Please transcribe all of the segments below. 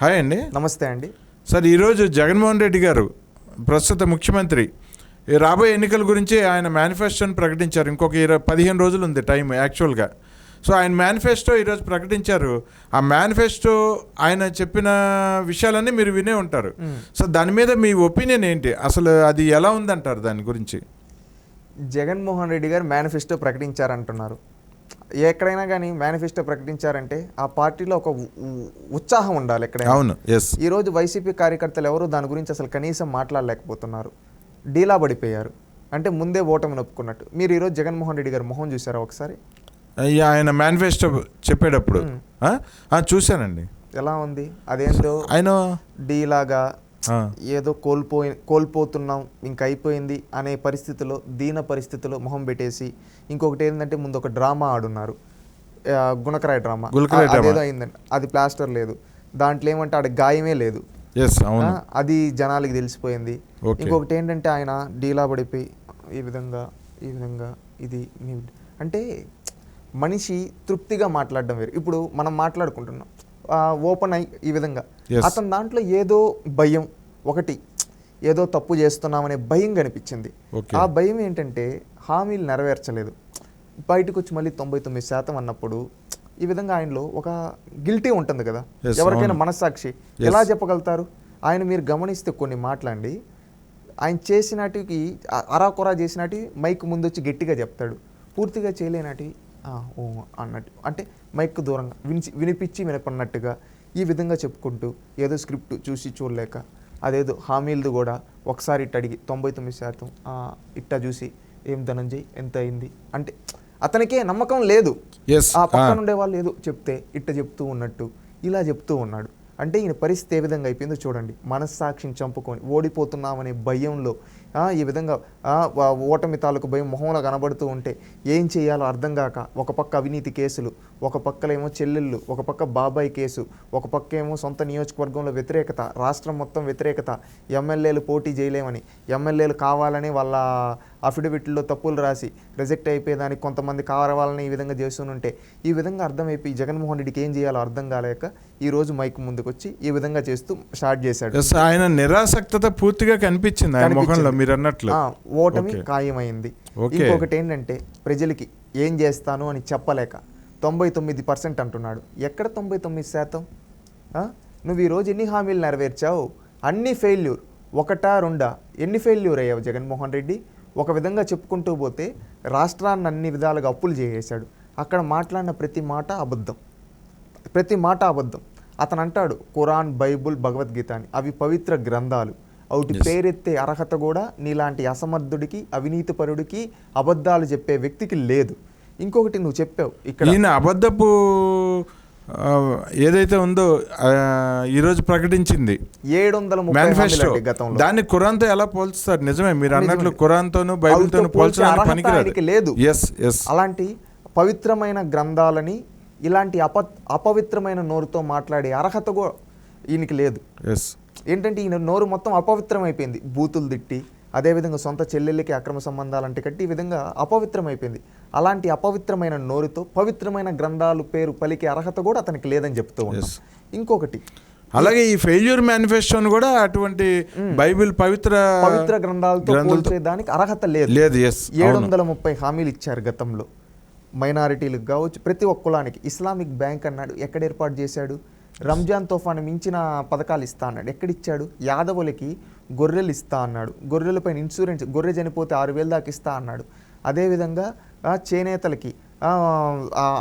Hi అండి. నమస్తే అండి. సార్ ఈరోజు జగన్మోహన్ రెడ్డి గారు ప్రస్తుత ముఖ్యమంత్రి రాబోయే ఎన్నికల గురించి ఆయన మేనిఫెస్టోని ప్రకటించారు. ఇంకొక ఇరవై పదిహేను రోజులు ఉంది టైం యాక్చువల్గా. సో ఆయన మేనిఫెస్టో ఈరోజు ప్రకటించారు. ఆ మేనిఫెస్టో ఆయన చెప్పిన విషయాలన్నీ మీరు వినే ఉంటారు. సో దాని మీద మీ ఒపీనియన్ ఏంటి? అసలు అది ఎలా ఉందంటారు దాని గురించి? జగన్మోహన్ రెడ్డి గారు మేనిఫెస్టో ప్రకటించారంటున్నారు. ఎక్కడైనా కానీ మేనిఫెస్టో ప్రకటించారంటే ఆ పార్టీలో ఒక ఉత్సాహం ఉండాలి ఎక్కడైనా. అవును ఎస్ ఈ రోజు వైసీపీ కార్యకర్తలు ఎవరు దాని గురించి అసలు కనీసం మాట్లాడలేకపోతున్నారు. డీలా పడిపోయారు. అంటే ముందే ఓటమి ఒప్పుకున్నట్టు. మీరు ఈరోజు జగన్మోహన్ రెడ్డి గారు మొహం చూసారా ఒకసారి? ఆయన మేనిఫెస్టో చెప్పేటప్పుడు. చూశానండి. ఎలా ఉంది? అదేంటో? ఆయన డీలాగా? ఏదో కోల్పోయి కోల్పోతున్నాం ఇంక అయిపోయింది అనే పరిస్థితిలో దీన పరిస్థితిలో మొహం పెట్టేసి ఇంకొకటి ఏంటంటే ముందు ఒక డ్రామా ఆడున్నారు. గుణకరాయి డ్రామా. అదేదో అయిందండి. అది ప్లాస్టర్ లేదు. దాంట్లో ఏమంటే ఆడ గాయమే లేదు. అది జనాలకి తెలిసిపోయింది. ఇంకొకటి ఏంటంటే ఆయన డీలా పడిపోయి ఈ విధంగా ఈ విధంగా ఇది అంటే మనిషి తృప్తిగా మాట్లాడడం వేరు. ఇప్పుడు మనం మాట్లాడుకుంటున్నాం. ఓపెన్ అయి ఈ విధంగా. అతని దాంట్లో ఏదో భయం ఒకటి ఏదో తప్పు చేస్తున్నామనే భయం కనిపించింది. ఆ భయం ఏంటంటే హామీలు నెరవేర్చలేదు బయటకు వచ్చి మళ్ళీ తొంభై తొమ్మిది శాతం అన్నప్పుడు ఈ విధంగా ఆయనలో ఒక గిల్టీ ఉంటుంది కదా ఎవరికైనా. మనస్సాక్షి. ఎలా చెప్పగలుగుతారు ఆయన మీరు గమనిస్తే కొన్ని మాట్లాడి ఆయన చేసినటికి అరాకొరా చేసినటి మైక్ ముందు వచ్చి గట్టిగా చెప్తాడు పూర్తిగా చేయలేనటి "ఆ, ఓ అన్నట్టు. అంటే మైక్ దూరంగా వినిచి వినిపించి వినపడినట్టుగా ఈ విధంగా చెప్పుకుంటూ ఏదో స్క్రిప్ట్ చూసి చూడలేక అదేదో హామీలది కూడా ఒకసారి ఇట్ట అడిగి తొంభై తొమ్మిది శాతం "ఆ, ఇట్టా చూసి ఏం ధనంజయ్ ఎంత అయింది? అంటే అతనికే నమ్మకం లేదు. ఆ పక్కన ఉండే వాళ్ళు ఏదో చెప్తే ఇట్ట చెప్తూ ఉన్నట్టు ఇలా చెప్తూ ఉన్నాడు. అంటే ఈయన పరిస్థితి ఏ విధంగా అయిపోయిందో చూడండి. మనస్సాక్షిని చంపుకొని ఓడిపోతున్నామనే భయంలో ఈ విధంగా ఓటమి తాలూకు భయం మొహంలో కనబడుతూ ఉంటే ఏం చేయాలో అర్థం కాక ఒక పక్క అవినీతి కేసులు ఒక పక్కలేమో చెల్లెళ్ళు ఒక పక్క బాబాయ్ కేసు ఒక పక్క ఏమో సొంత నియోజకవర్గంలో వ్యతిరేకత రాష్ట్రం మొత్తం వ్యతిరేకత ఎమ్మెల్యేలు పోటీ చేయలేమని ఎమ్మెల్యేలు కావాలని వాళ్ళ అఫిడవిట్లో తప్పులు రాసి రిజెక్ట్ అయిపోయేదానికి కొంతమంది కావాలని ఈ విధంగా చేస్తుంటే ఈ విధంగా అర్థమైపోయి జగన్మోహన్ రెడ్డికి ఏం చేయాలో అర్థం కాలేక ఈ రోజు మైక్ ముందుకు వచ్చి ఈ విధంగా చేస్తూ స్టార్ట్ చేశాడు. ఆయన నిరాసక్తత పూర్తిగా కనిపించింది ఆయన. ముఖంలో మీరు అన్నట్లు. ఓటమి. ఖాయమైంది. ఇంకొకటి ఏంటంటే ప్రజలకి ఏం చేస్తాను అని చెప్పలేక తొంభై తొమ్మిది పర్సెంట్ అంటున్నాడు. ఎక్కడ తొంభై తొమ్మిది శాతం? నువ్వు ఈరోజు ఎన్ని హామీలు నెరవేర్చావు? అన్ని ఫెయిల్యూర్. ఒకటా రెండా? ఎన్ని ఫెయిల్యూర్ అయ్యావు జగన్మోహన్ రెడ్డి? ఒక విధంగా చెప్పుకుంటూ పోతే రాష్ట్రాన్ని అన్ని విధాలుగా అప్పులు చేసేశాడు. అక్కడ మాట్లాడిన ప్రతి మాట అబద్ధం. ప్రతి మాట అబద్ధం. అతను అంటాడు ఖురాన్ బైబుల్ భగవద్గీత అని అవి పవిత్ర గ్రంథాలు. అవుటి Yes. పేరెత్తే అర్హత కూడా నీలాంటి అసమర్థుడికి అవినీతిపరుడికి అబద్ధాలు చెప్పే వ్యక్తికి లేదు. ఇంకొకటి నువ్వు చెప్పావు ఇక్కడ. అబద్ధపు ఏదైతే ఉందో ఈరోజు ప్రకటించింది. ఏడు వందల మేనిఫెస్టో దాన్ని ఖురాన్తో ఎలా పోల్చుతారు? నిజమే మీరు అన్నట్లు నిజమే. ఖురాన్తోను బైబిల్తోను పోల్చడానికి లేదు. ఎస్ ఎస్ అలాంటి పవిత్రమైన గ్రంథాలని ఇలాంటి అప అపవిత్రమైన నోరుతో మాట్లాడే అర్హత కూడా ఈయనకి లేదు. ఎస్ ఏంటంటే ఈయన నోరు మొత్తం అపవిత్రం అయిపోయింది బూతులు తిట్టి అదేవిధంగా సొంత చెల్లెళ్ళకి అక్రమ సంబంధాలంటే కట్టి ఈ విధంగా అపవిత్రం అయిపోయింది అలాంటి అపవిత్రమైన నోరుతో పవిత్రమైన గ్రంథాలు పేరు పలికే అర్హత కూడా అతనికి లేదని చెప్తూ Yes. ఇంకొకటి. అలాగే ఈ ఫెయిల్యూర్ మేనిఫెస్టోను కూడా అటువంటి బైబిల్ పవిత్ర పవిత్ర గ్రంథాలతో పోల్చేదానికి అర్హత లేదు. లేదు ఏడు వందల ముప్పై హామీలు ఇచ్చారు గతంలో. మైనారిటీలకు కావచ్చు ప్రతి ఒక్క కులానికి ఇస్లామిక్ బ్యాంక్ అన్నాడు ఎక్కడ ఏర్పాటు చేశాడు? రంజాన్ తోఫాను మించిన పథకాలు ఇస్తా అన్నాడు. ఎక్కడిచ్చాడు? యాదవులకి గొర్రెలు ఇస్తా అన్నాడు. గొర్రెలపైన ఇన్సూరెన్స్ గొర్రె చనిపోతే ఆరు వేలు దాకా ఇస్తా అన్నాడు. అదేవిధంగా చేనేతలకి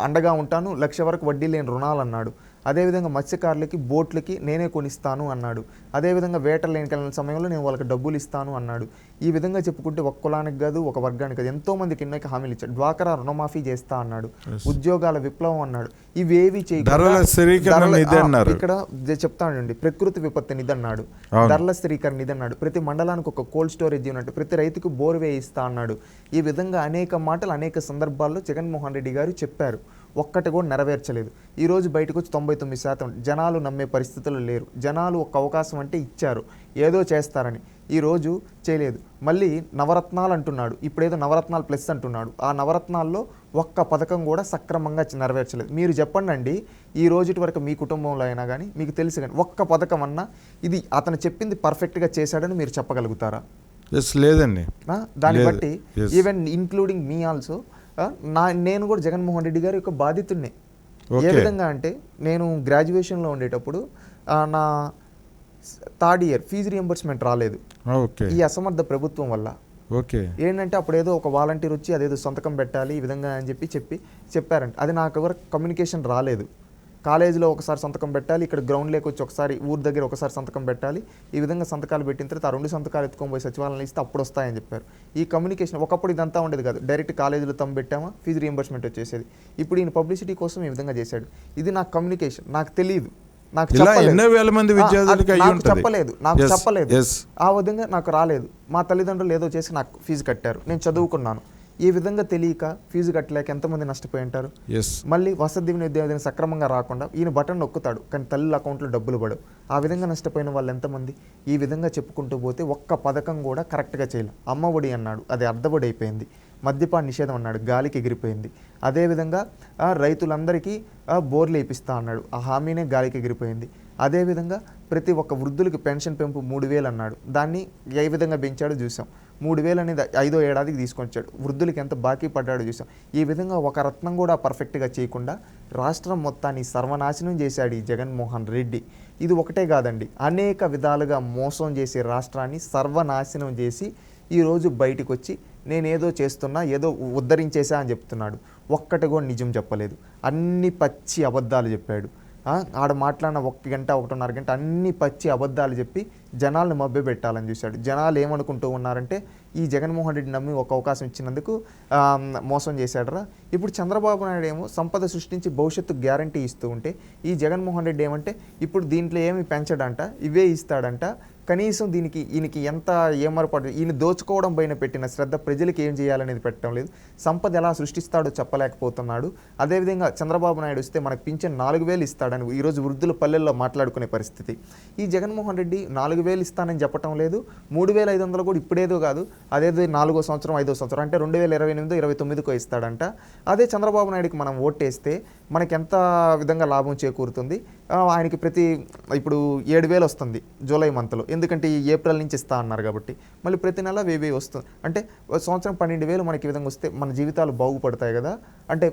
అండగా ఉంటాను లక్ష వరకు వడ్డీ లేని రుణాలు అన్నాడు అదేవిధంగా మత్స్యకారులకి బోట్లకి నేనే కొనిస్తాను అన్నాడు. అదేవిధంగా వేటలేని వెళ్ళిన సమయంలో నేను వాళ్ళకి డబ్బులు ఇస్తాను అన్నాడు. ఈ విధంగా చెప్పుకుంటే ఒక కులానికి కాదు ఒక వర్గానికి కాదు. ఎంతో మందికి హామీలు ఇచ్చాడు. డ్వాకరా రుణమాఫీ చేస్తా అన్నాడు. ఉద్యోగాల విప్లవం అన్నాడు. ఇవేవి చేయకుండా. ఇక్కడ చెప్తానండి ప్రకృతి విపత్తి నిధి అన్నాడు. ధరల స్థిరీకరణ నిధి అన్నాడు. ప్రతి మండలానికి ఒక కోల్డ్ స్టోరేజ్ ఉన్నట్టు ప్రతి రైతుకు బోర్ వేయిస్తా అన్నాడు. ఈ విధంగా అనేక మాటలు అనేక సందర్భాల్లో జగన్మోహన్ రెడ్డి గారు చెప్పారు. ఒక్కటి కూడా నెరవేర్చలేదు. ఈ రోజు బయటకు వచ్చి తొంభై తొమ్మిది శాతం జనాలు నమ్మే పరిస్థితులు లేరు. జనాలు ఒక అవకాశం అంటే ఇచ్చారు. ఏదో చేస్తారని. ఈరోజు చేయలేదు. మళ్ళీ నవరత్నాలు అంటున్నాడు. ఇప్పుడేదో నవరత్నాలు ప్లస్ అంటున్నాడు. ఆ నవరత్నాల్లో ఒక్క పథకం కూడా సక్రమంగా నెరవేర్చలేదు. మీరు చెప్పండి అండి ఈ రోజుటి వరకు మీ కుటుంబంలో అయినా కానీ మీకు తెలుసు కానీ ఒక్క పథకం అన్నా ఇది అతను చెప్పింది పర్ఫెక్ట్గా చేశాడని మీరు చెప్పగలుగుతారా? లేదండి. దాన్ని. బట్టి. ఈవెన్ ఇంక్లూడింగ్ మీ ఆల్సో నా నేను కూడా జగన్మోహన్ రెడ్డి గారి యొక్క బాధితుడిని. ఏ. విధంగా అంటే నేను గ్రాడ్యుయేషన్లో ఉండేటప్పుడు నా థర్డ్ ఇయర్ ఫీజు రియంబర్స్మెంట్ రాలేదు. ఈ అసమర్థ ప్రభుత్వం వల్ల. ఓకే. ఏంటంటే అప్పుడు ఏదో ఒక వాలంటీర్ వచ్చి అదేదో సొంతకం పెట్టాలి ఈ విధంగా అని చెప్పి చెప్పి చెప్పారంట. అది నాకు ఎవరు కమ్యూనికేషన్ రాలేదు. కాలేజీలో ఒకసారి సంతకం పెట్టాలి ఇక్కడ గ్రౌండ్ లేక వచ్చి ఒకసారి ఊరి దగ్గర ఒకసారి సంతకం పెట్టాలి. ఈ విధంగా సంతకాలు పెట్టిన తర్వాత ఆ రెండు సంతకాలు ఎత్తుకొని పోయి సచివాలయం ఇస్తే అప్పుడు వస్తాయని చెప్పారు. ఈ కమ్యూనికేషన్ ఒకప్పుడు ఇదంతా ఉండేది కాదు. డైరెక్ట్ కాలేజీలో తమ్ము పెట్టామా ఫీజు రియంబర్స్మెంట్ వచ్చేసేది. ఇప్పుడు ఈయన పబ్లిసిటీ కోసం ఈ విధంగా చేశాడు. ఇది నాకు కమ్యూనికేషన్ నాకు తెలియదు. నాకు చెప్పలేదు. మంది నాకు. చెప్పలేదు నాకు. ఆ విధంగా నాకు రాలేదు. మా తల్లిదండ్రులు ఏదో చేసి నాకు ఫీజు కట్టారు. నేను చదువుకున్నాను. ఈ విధంగా తెలియక ఫీజు కట్టలేక ఎంతమంది నష్టపోయి ఉంటారు? మళ్ళీ వసతి దీవెన సక్రమంగా రాకుండా ఈయన బటన్ నొక్కుతాడు కానీ తల్లి అకౌంట్లో డబ్బులు పడవు. ఆ విధంగా నష్టపోయిన వాళ్ళు ఎంతమంది? ఈ విధంగా చెప్పుకుంటూ పోతే ఒక్క పథకం కూడా కరెక్ట్గా చేయలేదు అమ్మ ఒడి అన్నాడు అది అర్ధబడి అయిపోయింది మద్యపాన నిషేధం అన్నాడు గాలికి ఎగిరిపోయింది. అదేవిధంగా రైతులందరికీ బోర్లు వేయిస్తా అన్నాడు ఆ హామీనే గాలికి ఎగిరిపోయింది. అదేవిధంగా ప్రతి ఒక్క వృద్ధులకి పెన్షన్ పెంపు మూడు వేలు అన్నాడు. దాన్ని ఏ విధంగా పెంచాడో చూసాం. మూడు వేలు అనేది ఐదో ఏడాదికి తీసుకొచ్చాడు. వృద్ధులకి ఎంత బాకీ పడ్డాడో చూసాం. ఈ విధంగా ఒక రత్నం కూడా పర్ఫెక్ట్గా చేయకుండా రాష్ట్రం మొత్తాన్ని సర్వనాశనం చేశాడు ఈ జగన్మోహన్ రెడ్డి. ఇది ఒకటే కాదండి. అనేక విధాలుగా మోసం చేసే రాష్ట్రాన్ని సర్వనాశనం చేసి ఈరోజు బయటకు వచ్చి నేనేదో చేస్తున్నా ఏదో ఉద్ధరించేసా అని చెప్తున్నాడు. ఒక్కటి కూడా నిజం చెప్పలేదు. అన్ని పచ్చి అబద్ధాలు చెప్పాడు. ఆడ మాట్లాడిన ఒక గంట ఒకటిన్నర గంట అన్ని పచ్చి అబద్ధాలు చెప్పి జనాలను మభ్య పెట్టాలని చూశాడు. జనాలు ఏమనుకుంటూ ఉన్నారంటే ఈ జగన్మోహన్ రెడ్డి నమ్మి ఒక అవకాశం ఇచ్చినందుకు మోసం చేశాడరా. ఇప్పుడు చంద్రబాబు నాయుడు ఏమో సంపద సృష్టించి భవిష్యత్తు గ్యారంటీ ఇస్తూ ఉంటే ఈ జగన్మోహన్ రెడ్డి ఏమంటే ఇప్పుడు దీంట్లో ఏమి పెంచడంట ఇవే ఇస్తాడంట. కనీసం దీనికి ఈయనకి ఎంత ఏమరపాటు ఈయన దోచుకోవడం పైన పెట్టిన శ్రద్ధ ప్రజలకు ఏం చేయాలనేది పెట్టడం లేదు. సంపద ఎలా సృష్టిస్తాడో చెప్పలేకపోతున్నాడు. అదేవిధంగా చంద్రబాబు నాయుడు వస్తే మనకు పింఛన్ నాలుగు వేలు ఇస్తాడని ఈరోజు వృద్ధుల పల్లెల్లో మాట్లాడుకునే పరిస్థితి. ఈ జగన్మోహన్ రెడ్డి నాలుగు వేలు ఇస్తానని చెప్పటం లేదు. మూడు వేల ఐదు వందలు కూడా ఇప్పుడేదో కాదు. అదేదో నాలుగో సంవత్సరం ఐదో సంవత్సరం అంటే రెండు వేల ఇరవై ఎనిమిది ఇరవై తొమ్మిదికో ఇస్తాడంట. అదే చంద్రబాబు నాయుడుకి మనం ఓటేస్తే మనకి ఎంత విధంగా లాభం చేకూరుతుంది? ఆయనకి ప్రతి ఇప్పుడు ఏడు వేలు వస్తుంది జూలై మంత్లో. ఎందుకంటే ఈ ఏప్రిల్ నుంచి ఇస్తా అన్నారు కాబట్టి. మళ్ళీ ప్రతి నెల వెయ్యి వెయ్యి వస్తుంది. అంటే సంవత్సరం పన్నెండు వేలు మనకి ఈ విధంగా వస్తే మన జీవితాలు బాగుపడతాయి కదా. అంటే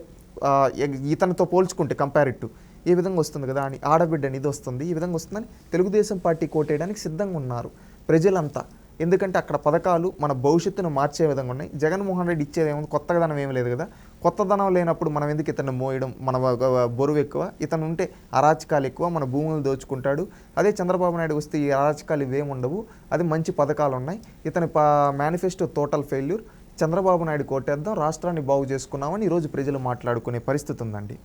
ఇతనితో పోల్చుకుంటే కంపారిటివ్ ఈ విధంగా వస్తుంది కదా అని ఆడబిడ్డని ఇది వస్తుంది ఈ విధంగా వస్తుందని తెలుగుదేశం పార్టీ కోటేయడానికి సిద్ధంగా ఉన్నారు ప్రజలంతా. ఎందుకంటే అక్కడ పథకాలు మన భవిష్యత్తును మార్చే విధంగా ఉన్నాయి. జగన్మోహన్ రెడ్డి ఇచ్చేది ఏముంది? కొత్త ధనం ఏమీ లేదు కదా. కొత్త ధనం లేనప్పుడు మనం ఎందుకు ఇతను మోయడం? మన బరువు ఎక్కువ. ఇతను ఉంటే అరాచకాలు ఎక్కువ. మన భూములు దోచుకుంటాడు. అదే చంద్రబాబు నాయుడు వస్తే ఈ అరాచకాలు ఇవేం ఉండవు. అది మంచి పథకాలు ఉన్నాయి. ఇతని manifesto total failure Chandrababu Naidu కోటేద్దాం. రాష్ట్రాన్ని బాగు చేసుకున్నామని ఈరోజు ప్రజలు మాట్లాడుకునే పరిస్థితి ఉందండి.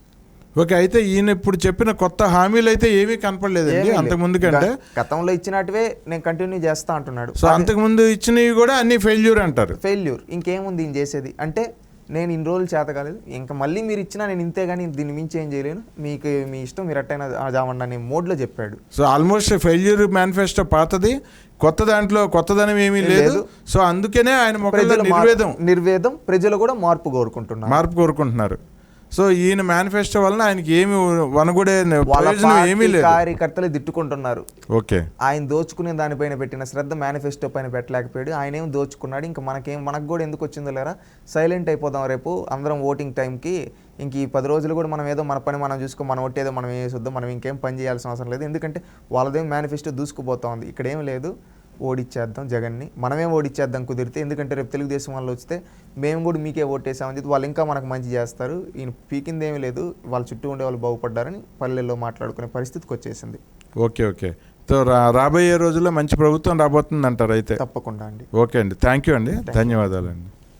ఓకే అయితే ఈయన ఇప్పుడు చెప్పిన కొత్త హామీలు అయితే ఏమీ కనపడలేదండి. ఏమీ లేదు. అంతకు ముందు కంటే గతంలో ఇచ్చినట్టువే నేను కంటిన్యూ చేస్తా అంటున్నాడు. సో అంతకు ముందు ఇచ్చినవి కూడా అన్ని ఫెయిల్యూర్ అంటారు. ఫెయిల్యూర్ ఇంకేముంది ఈయన చేసేది? అంటే నేను ఇన్ని రోజులు చేత కాలేదు. ఇంకా మళ్ళీ మీరు ఇచ్చినా నేను ఇంతే కానీ దీన్ని మించి ఏం చేయలేను. మీకు మీ ఇష్టం మీరు అట్టైనా జామండి అనే మోడ్లో చెప్పాడు. సో ఆల్మోస్ట్ ఫెయిల్యూర్ మేనిఫెస్టో పాతది. కొత్త దాంట్లో కొత్తదనం ఏమీ లేదు. సో అందుకనే ఆయన నిర్వేదం. నిర్వేదం ప్రజలు కూడా మార్పు కోరుకుంటున్నారు. మార్పు కోరుకుంటున్నారు. సో ఈయన మేనిఫెస్టో వలన ఆయనకి ఏమి వనగూడే ఏమీ లేదు. కార్యకర్తలు తిట్టుకుంటున్నారు. ఓకే. ఆయన దోచుకునే దానిపైన పెట్టిన శ్రద్ధ మేనిఫెస్టో పైన పెట్టలేకపోయాడు. ఆయన ఏం దోచుకున్నాడు? ఇంకా మనకేం మనకు కూడా ఎందుకు వచ్చిందో లేరా? సైలెంట్ అయిపోదాం రేపు. అందరం ఓటింగ్ టైంకి ఇంక ఈ పది రోజులు కూడా మనం ఏదో మన పని మనం చూసుకో మనం ఒట్టేదో మనం వేసొద్దాం మనం ఇంకేం పని చేయాల్సిన అవసరం లేదు. ఎందుకంటే వాళ్ళదేం మేనిఫెస్టో దూసుకుపోతా ఉంది ఇక్కడ ఏం లేదు. ఓడిచ్చేద్దాం జగన్ని. మనమే ఓడిచ్చేద్దాం కుదిరితే. ఎందుకంటే రేపు తెలుగుదేశం వాళ్ళు వస్తే మేము కూడా మీకే ఓటేసామని చెప్పి వాళ్ళు ఇంకా మనకు మంచి చేస్తారు. ఈయన పీకింది ఏమీ లేదు. వాళ్ళ చుట్టూ ఉండే వాళ్ళు బాగుపడ్డారని పల్లెల్లో మాట్లాడుకునే పరిస్థితికి వచ్చేసింది. Okay okay. సో రాబోయే రోజుల్లో మంచి ప్రభుత్వం రాబోతుంది అంటారు అయితే? తప్పకుండా అండి. ఓకే అండి. థ్యాంక్ యూ అండి ధన్యవాదాలండి.